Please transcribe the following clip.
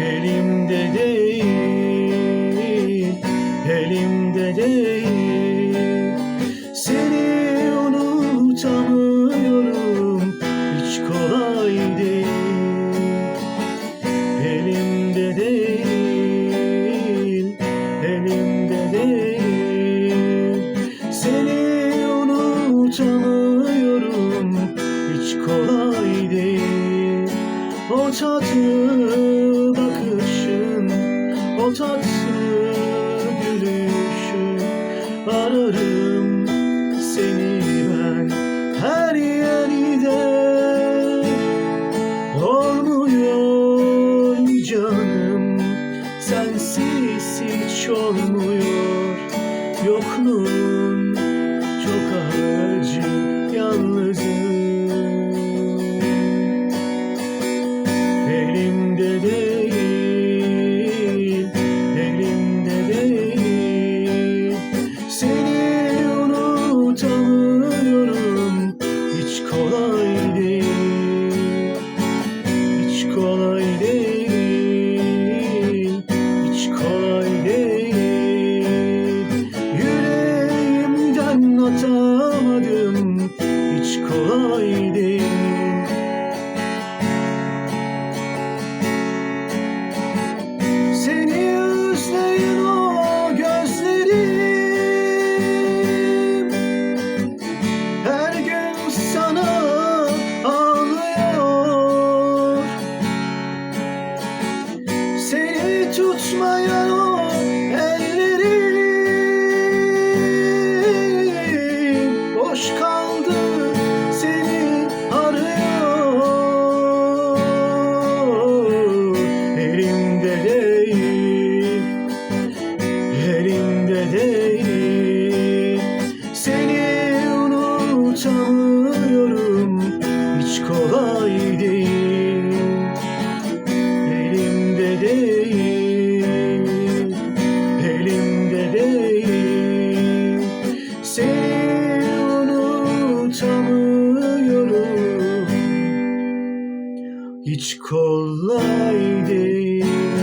Elimde değil, elimde değil. Seni unutamıyorum, hiç kolay değil. Elimde değil, elimde değil. Seni unutamıyorum, hiç kolay değil. O tatlı o tatlı gülüşün Ararım seni ben her yerde. Olmuyor canım? Sensiz hiç olmuyor. Yokluğun çok acı hiç kolay değil